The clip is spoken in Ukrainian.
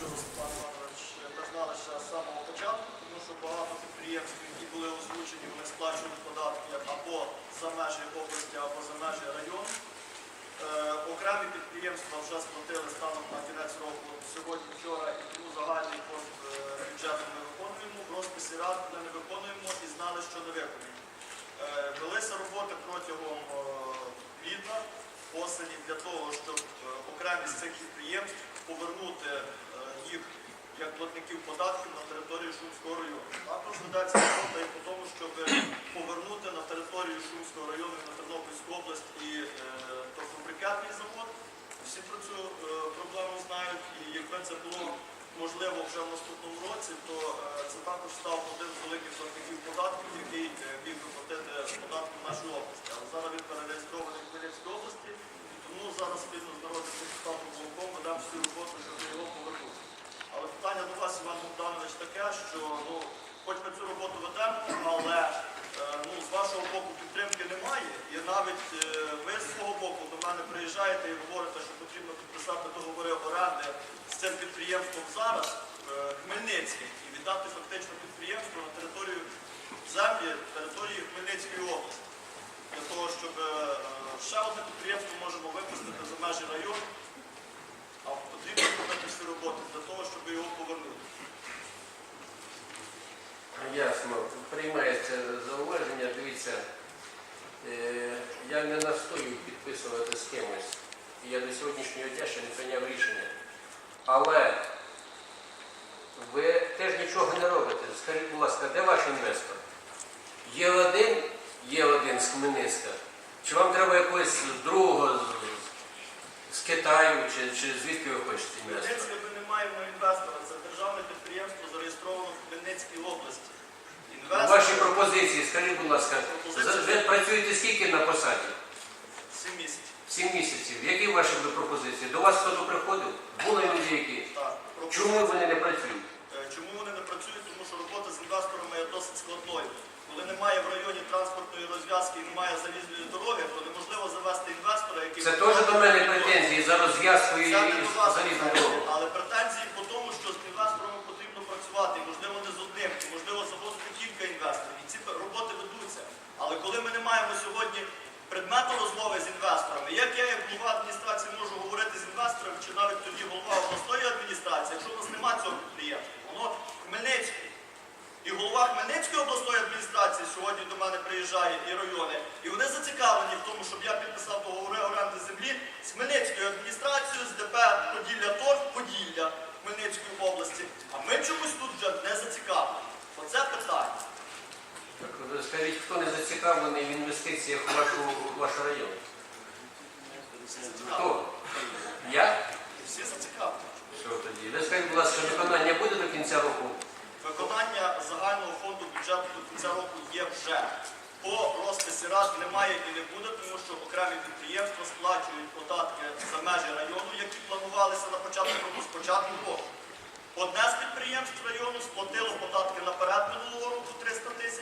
чого Степан Іванович знали з самого початку, тому що багато підприємств, які були озвучені, вони сплачують податки або за межі області, або за межі району. Е, окремі підприємства вже сплатили станом на кінець року сьогодні, вчора, і тому загальний фонд е, бюджету ми виконуємо. В розписі рад ми не виконуємо і знали, що не виконуємо. Е, велися роботи протягом літа, осені для того, щоб е, цих підприємств повернути е, їх як платників податків на територію Шумського району. Також ведеться робота і по тому, щоб повернути на територію Шумського району на Тернопільську область і е, торфобрикетний завод. Всі про цю е, проблему знають, і якби це було можливо вже в наступному році, то це також став один з великих платників податків, який міг би платити податки в нашій області. Але зараз він перереєстрований в Хмельницькій області, і тому зараз спільно з народним депутатом Волком ведемо всю роботу, щоб його повернути. Але питання до вас, Іван Богданович, таке, що ну, хоч ми цю роботу ведемо, але е, ну, з вашого боку підтримки немає. І навіть е, ви з свого боку до мене приїжджаєте і говорите, що потрібно підписати договори оренди з цим підприємством зараз, е, Хмельницький, і віддати фактично підприємство на територію землі, території Хмельницької області. Для того, щоб е, ще одне підприємство можемо випустити за межі району, а потрібно зробити всі роботи для того, щоб його повернути. Ясно. Приймається зауваження. Дивіться, е, я не настою підписувати з кимось. І Я до сьогоднішнього дня ще не прийняв рішення. Але ви теж нічого не робите. Скажіть, будь ласка, де ваш інвестор? Є один, є один з Хмельницька. Чи вам треба якогось другого з, з Китаю, чи, чи звідки ви хочете В інвестора? Ми не маємо інвестора. Це державне підприємство зареєстровано в Хмельницькій області. Будь ласка, ви працюєте скільки на посаді? 7 місяців. Сім місяців. Які ваші були пропозиції? До вас хто приходив? Були люди які? Так. Чому вони не працюють? Е, Чому вони не працюють? Тому що робота з інвесторами є досить складною. Коли немає в районі транспортної розв'язки і немає залізної дороги, то неможливо завести інвестора, який Це теж до мене претензії за розв'язку і залізну дорогу. але претензії по тому, що з інвесторами потрібно працювати, можливо, не з одним, і, можливо, заводити кілька інвесторів. І ці роботи ведуться. Але коли ми не маємо сьогодні предмету розмови з інвесторами, як я, як голова адміністрації, можу говорити з інвесторами, чи навіть тоді голова обласної адміністрації, якщо у нас немає цього підприємства, воно Хмельницький. І голова Хмельницької обласної адміністрації сьогодні до мене приїжджає і райони, і вони за в тому, щоб я підписав договори оренди землі з Хмельницькою адміністрацією, з ДП Поділля Торф, Поділля Хмельницької області. А ми чомусь тут вже не зацікавлені. Оце питання. Так, ви Скажіть, хто не зацікавлений в інвестиціях у вашу, у ваш район? Хто? Я? Всі зацікавлені. Що тоді? Ви скажіть, будь ласка, виконання буде до кінця року? Виконання загального фонду бюджету до кінця року є вже. По розписі рад немає і не буде, тому що окремі підприємства сплачують податки за межі району, які планувалися на початку року з початку року. Одне з підприємств району сплатило податки наперед минулого року 300 тисяч,